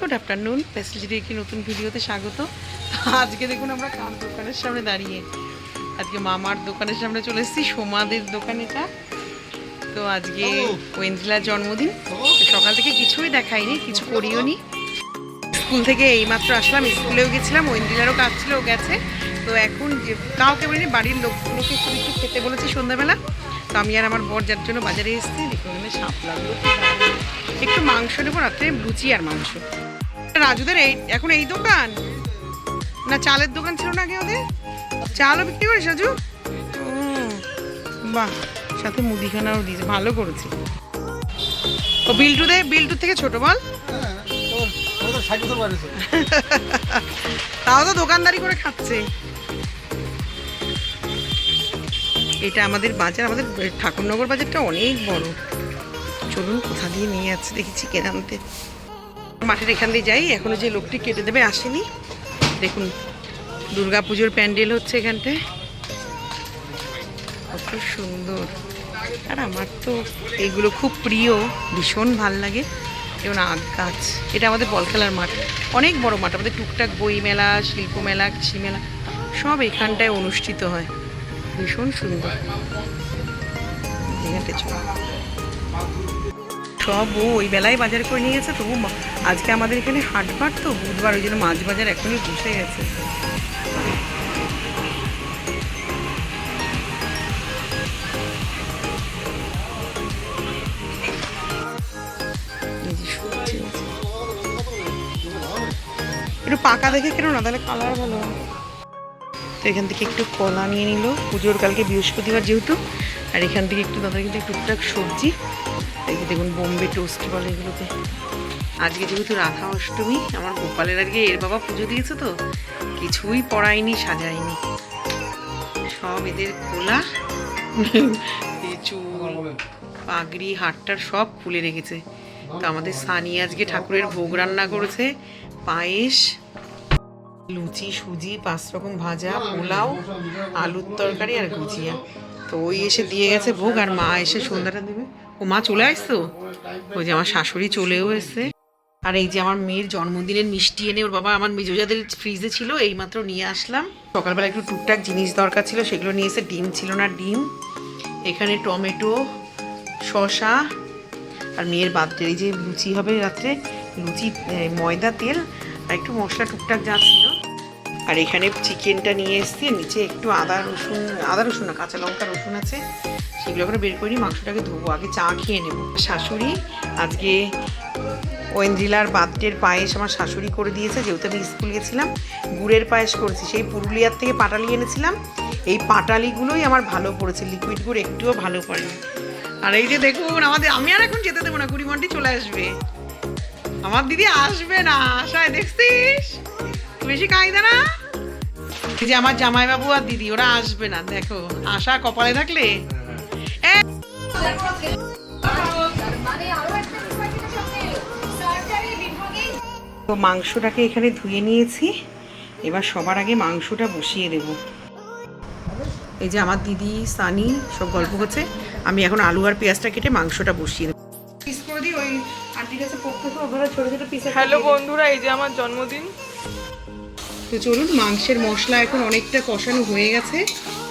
Good afternoon প্যাসেঞ্জারি একটি নতুন ভিডিওতে স্বাগত। আজকে দেখুন আমরা কার দোকানের সামনে দাঁড়িয়ে। আজকে মামার দোকানের সামনে চলে এসেছি সোমাদের দোকান এটা। তো আজকে ওয়েন্দ্রিলার জন্মদিন। সকাল থেকে কিছুই দেখাইনি কিছু করিও নি স্কুল থেকে এইমাত্র আসলাম স্কুলেও গেছিলাম ওয়েন্দ্রিলারও কাজ ছিল ও গেছে। তো এখন যে কাউকে বলিনি বাড়ির লোকগুলোকে একটু একটু খেতে বলেছি সন্ধ্যাবেলা। তো আমি আর আমার বর যার জন্য বাজারে এসেছি দেখুন এখানে একটু মাংস নেব, রাত্রে লুচি আর মাংস। রাজুদের এই, এখন এই দোকান? না, চালের দোকান ছিল না আগে ওদের? চালও বিক্রি করিস, রাজু? বাহ, সাথে মুদিখানাও দিয়েছে, ভালো করেছে। ও বিল্টু দে বিল্টুর থেকে ছোট, বল। তাও তো দোকানদারি করে খাচ্ছে। এটা আমাদের বাজার, আমাদের ঠাকুরনগর বাজারটা অনেক বড়। চলুন, কোথা দিয়ে নিয়ে যাচ্ছে দেখি চিকেন আনতে মাঠের এখান দিয়ে যাই, এখনও যে লোকটি কেটে দেবে আসেনি। দেখুন দুর্গা পুজোর প্যান্ডেল হচ্ছে এখানটায় কত সুন্দর। আর আমার তো এগুলো খুব প্রিয়, ভীষণ ভালো লাগে। যেমন আগ গাছ, এটা আমাদের বল খেলার মাঠ। অনেক বড় মাঠ, আমাদের টুকটাক বই মেলা, শিল্প মেলা, কৃষি মেলা, সব এখানটায় অনুষ্ঠিত হয়। ভীষণ সুন্দর। এখানটায় সব ও ওই বেলায় বাজার করে নিয়ে গেছে, তবু আজকে আমাদের এখানে হাটবার তো, বুধবার ওই জন্য মাছ বাজার এখনই বসে গেছে। একটু পাকা দেখে কেন না, তাহলে কালার ভালো তো এখান থেকে একটু কলা নিয়ে নিল। পুজোর কালকে বৃহস্পতিবার যেহেতু। আর এখান থেকে একটু দাদা কিন্তু টুকটাক সবজি। এই দেখুন, বোম্বে টোস্ট বলে এগুলোকে। আজকে যেহেতু রাধা অষ্টমী, আমার গোপালের আজকে এর বাবা পুজো দিয়েছে তো, কিছুই পড়ায়নি, সাজায়নি। সব এদের খোলা চুল পাগড়ি, হাটটার সব খুলে রেখেছে। তো আমাদের সানি আজকে ঠাকুরের ভোগ রান্না করেছে, পায়েস লুচি, সুজি, পাঁচ রকম ভাজা, পোলাও, আলুর তরকারি আর গুজিয়া। তো ওই এসে দিয়ে গেছে ভোগ আর মা এসে সন্ধ্যাটা দেবে। ও মা চলে আসতো? ওই যে আমার শাশুড়ি চলেও এসছে। আর এই যে আমার মেয়ের জন্মদিনের মিষ্টি এনে ওর বাবা আমার মেজোজাদের ফ্রিজে ছিল, এইমাত্র নিয়ে আসলাম। সকালবেলা একটু টুকটাক জিনিস দরকার ছিল, সেগুলো নিয়ে এসে ডিম ছিল না, ডিম। এখানে টমেটো, শসা আর মেয়ের বার্থডে। এই যে লুচি হবে রাত্রে, লুচি ময়দা, তেল আর একটু মশলা টুকটাক যা ছিল আর এখানে চিকেনটা নিয়ে এসেছি নিচে একটু আদা রসুন আদা রসুন না, কাঁচা লঙ্কা রসুন আছে, সেগুলো করে বের করি মাংসটাকে ধোবো, আগে চা খেয়ে নেব। শাশুড়ি আজকে ওয়েন্দ্রিলার বার্থডের পায়েস আমার শাশুড়ি করে দিয়েছে, যেহেতু আমি স্কুল গেছিলাম, গুড়ের পায়েস করেছি, সেই পুরুলিয়ার থেকে পাটালি এনেছিলাম, এই পাটালিগুলোই আমার ভালো পড়েছে লিকুইড গুড় একটুও ভালো পড়েনি। আর এই যে দেখুন আমাদের, আমি আর এখন যেতে দেবো না গুড়িমন্ডি চলে আসবে। আমার দিদি আসবে না, আশায়, দেখছিস? বেশি কায়দা না। এই যে আমার জামাইবাবু আর দিদি ওরা আসবে না। দেখো আশা কপালে থাকলে? তো মাংসটাকে এখানে ধুয়ে নিয়েছি। এবার সবার আগে মাংসটা বসিয়ে দেব। এই যে আমার দিদি সানি সব গল্প হচ্ছে। আমি এখন আলু আর পেঁয়াজটা কেটে মাংসটা বসিয়ে দেবো। পিস করে দিই ওই আন্টির কাছে পড়তে তো ছোটো ছোটো পিস হ্যালো বন্ধুরা এই যে আমার জন্মদিন। তো চলুন, মাংসের মশলা এখন অনেকটা কষানো হয়ে গেছে।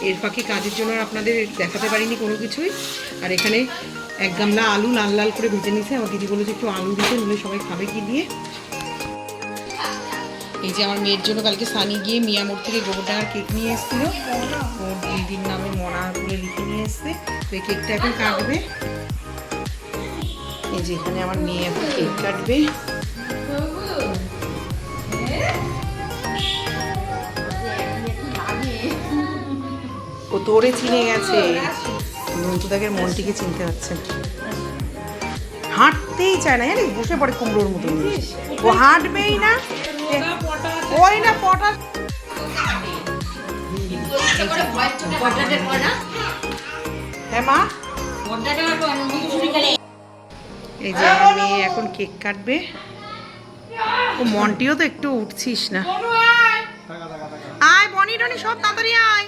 এর ফাঁকে কাজের জন্য আপনাদের দেখাতে পারিনি কোনো কিছুই। আর এখানে এক গামলা আলু লাল লাল করে ভেজে নিয়েছে। আমার দিদি বলেছে, একটু আলু দিতে, নইলে সবাই খাবে কি দিয়ে? এই যে আমার মেয়ের জন্য কালকে সানি গিয়ে মিয়ামোড় থেকে গোবরডাঙ্গার কেক নিয়ে এসেছিল। ওর দিদির নামে মনা বলে লিখে নিয়ে এসছে। তো এই কেকটা এখন কাটবে। এই যে এখানে আমার মেয়ে এখন কেক কাটবে। তোরে চিনে গেছে। নন্টুদাকের মনটিকে চিনতে পারছে হাঁটতেই চায় না, জানিস? বসে পড়ে কুমড়োর মতো ও হাঁটবেই না। ওই না পটা হ্যাঁ মা? এই যে মেয়ে এখন কেক কাটবে। ও মন্টিও তো একটু উঠছিস না। আয়, বনি টনি, সব তাড়াতাড়ি আয়।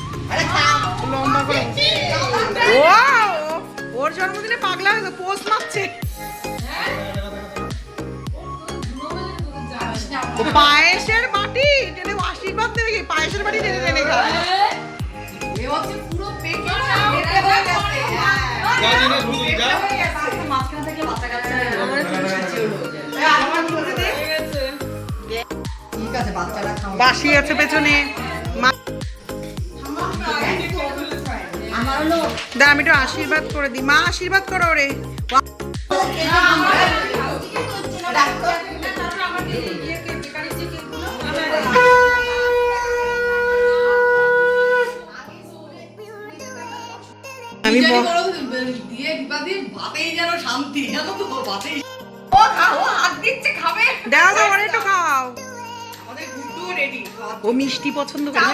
লম্বা করে ওর জন্মদিনে পাগলা হয়েছে পোস্ট মারছে। পায়েসের বাটি টেনে আশীর্বাদ দেবে কি? পায়েসের বাটি টেনে টেনে খায় বাসি আছে পেছনে। মা- দা আমি একটু আশীর্বাদ করে দিই। মা আশীর্বাদ করো রে আমি দাও দাও একটু খাও। ও মিষ্টি পছন্দ করে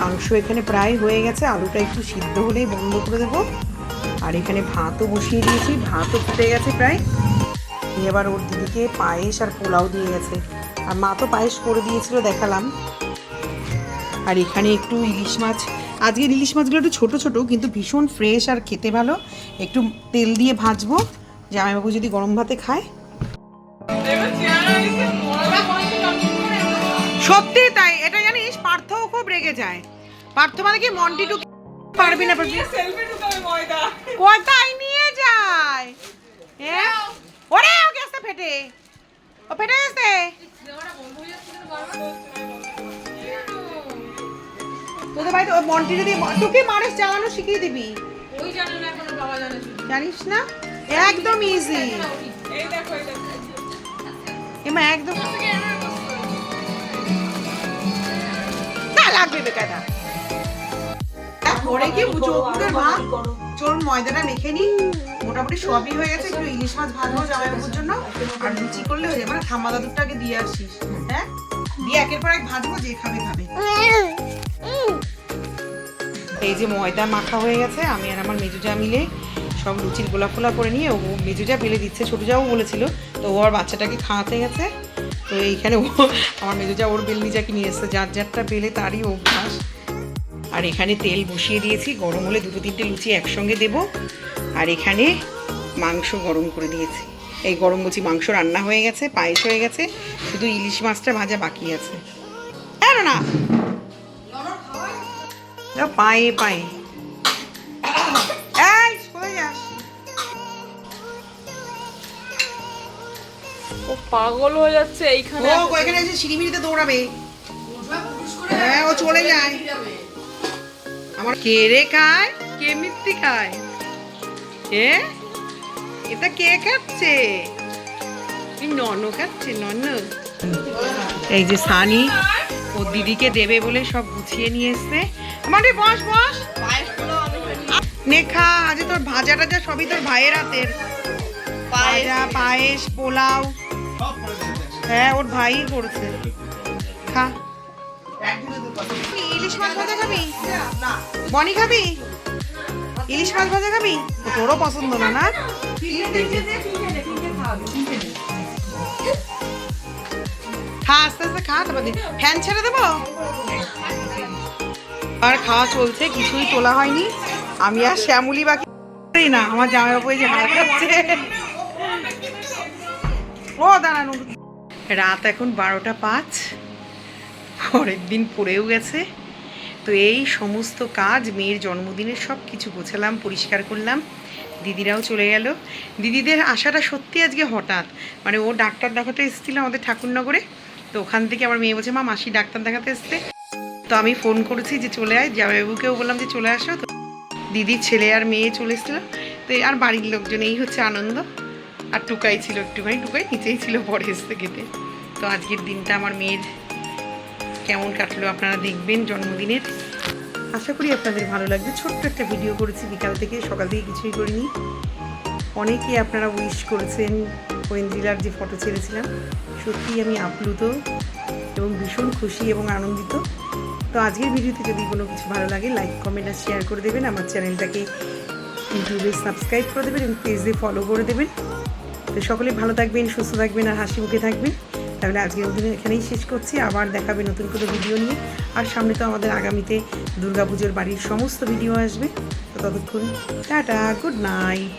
মাংস এখানে প্রায় হয়ে গেছে, আলুটা একটু সিদ্ধ হলেই বন্ধ করে দেবো। আর এখানে ভাতও বসিয়ে দিয়েছি, ভাতও ফুটে গেছে প্রায়। এবার ওর দিদিকে পায়েস আর পোলাও দিয়ে গেছে। আর মা তো পায়েস করে দিয়েছিল, দেখালাম। আর এখানে একটু ইলিশ মাছ। আজকের ইলিশ মাছগুলো একটু ছোটো ছোটো, কিন্তু ভীষণ ফ্রেশ আর খেতে ভালো। একটু তেল দিয়ে ভাজবো। জামাইবাবু যদি গরম ভাতে খায়? সত্যি তাই এটা জানিস পার্থও খুব রেগে যায়। পার্থ মানে কি মন্টি টু পারবি না পারবি কোথায় নিয়ে যায়? ওরে ও গেছে ফেটে। ও ফেটে গেছে? তোদের বাড়িতে মন্টি যদি তোকে মানুষ চালানো শিখিয়ে দিবি। না জানিস না? একদম ইজি এমা একদম। না লাগবে বেকারটা পরে কি চোখের ভাত চোর ময়দাটা মেখে নি। মোটামুটি সবই হয়ে গেছে একটু ইলিশ মাছ জন্য। আর লুচি করলে হয়ে যাবে মানে ঠাম্মা দাদুরটাকে দিয়ে আসিস। হ্যাঁ? দিয়ে একের পর এক ভাজবো যে খাবে খাবে। এই যে ময়দা মাখা হয়ে গেছে আমি আর আমার মেজুজা মিলে সব লুচির গোলা ফোলা করে নিয়ে ও মেজুজা বেলে দিচ্ছে ছোটো যাও বলেছিল। তো ও আর বাচ্চাটাকে খাওয়াতে গেছে। তো এইখানে ও আমার মেজুজা ওর বেলনিজাকে নিয়ে এসছে। যার যারটা বেলে তারই অভ্যাস। আর এখানে তেল বসিয়ে দিয়েছি গরম হলে দুটো তিনটে লুচি একসঙ্গে দেব। আর এখানে মাংস গরম করে দিয়েছি। এই গরম বলছি মাংস রান্না হয়ে গেছে পায়েস হয়ে গেছে শুধু ইলিশ মাছটা ভাজা বাকি আছে। না না পায়ে পায়ে। ও পাগল হয়ে যাচ্ছে এইখানে। ও এখানে এসে সিঁড়িমিড়িতে দৌড়াবে। হ্যাঁ ও চলে যায়। আমার কে রে খায়? কে মিথ্যি খায়? এ? এটা কে খাচ্ছে? এই নন খাচ্ছে নন। এই যে সানি ও দিদিকে দেবে বলে সব গুছিয়ে নিয়ে এসছে। মানে বস বস। নেখা আজ তোর ভাজা টাজা সবই তোর ভাইয়ের হাতের। ভাজা পায়েস পোলাও। হ্যাঁ ওর ভাই করেছে। খা। ইলিশ মাছ ভাজা খাবি? বনি খাবি? ইলিশ মাছ ভাজা খাবি? তোরও পছন্দ না না? খা, আস্তে আস্তে খা, তারপর ফ্যান ছেড়ে দেবো? আর খাওয়া চলছে, কিছুই তোলা হয়নি। আমি আর শ্যামলি বাকি না, আমার জামাইবাবু এই যে হাত খাচ্ছে। ও, দাঁড়ানো রাত এখন বারোটা পাঁচ। পরের দিন পড়েও গেছে। তো এই সমস্ত কাজ, মেয়ের জন্মদিনের সব কিছু গোছালাম, পরিষ্কার করলাম। দিদিরাও চলে গেল। দিদিদের আসাটা সত্যি আজকে হঠাৎ। মানে ও ডাক্তার দেখাতে এসেছিল আমাদের ঠাকুরনগরে। তো ওখান থেকে আমার মেয়ে বলছে, মা, মাসি ডাক্তার দেখাতে এসছে। তো আমি ফোন করেছি যে চলে আয়। জামাইবাবুকেও বললাম যে চলে আসো। তো দিদির ছেলে আর মেয়ে চলে এসেছিল। তো আর বাড়ির লোকজন, এই হচ্ছে আনন্দ। আর টুকাই ছিল একটুখানি, টুকাই নিচেই ছিল পরে এসতে খেতে। তো আজকের দিনটা আমার মেয়ের কেমন কাটলো আপনারা দেখবেন জন্মদিনের। আশা করি আপনাদের ভালো লাগবে। ছোট্ট একটা ভিডিও করেছি বিকাল থেকে, সকাল থেকে কিছুই করিনি। অনেকেই আপনারা উইশ করেছেন ওয়েন্দ্রিলার যে ফটো ছেড়েছিলাম। সত্যিই আমি আপ্লুত এবং ভীষণ খুশি এবং আনন্দিত। তো আজকের ভিডিওতে যদি কোনো কিছু ভালো লাগে লাইক কমেন্ট আর শেয়ার করে দেবেন। আমার চ্যানেলটাকে ইউটিউবে সাবস্ক্রাইব করে দেবেন এবং পেজে ফলো করে দেবেন। তো সকলে ভালো থাকবেন, সুস্থ থাকবেন আর হাসি মুখে থাকবেন। তাহলে আজকে অভিনয় এখানেই শেষ করছি। আবার দেখাবে নতুন করে ভিডিও নিয়ে। আর সামনে তো আমাদের আগামীতে দুর্গাপুজোর বাড়ির সমস্ত ভিডিও আসবে। তো ততক্ষণ, টাটা গুড নাইট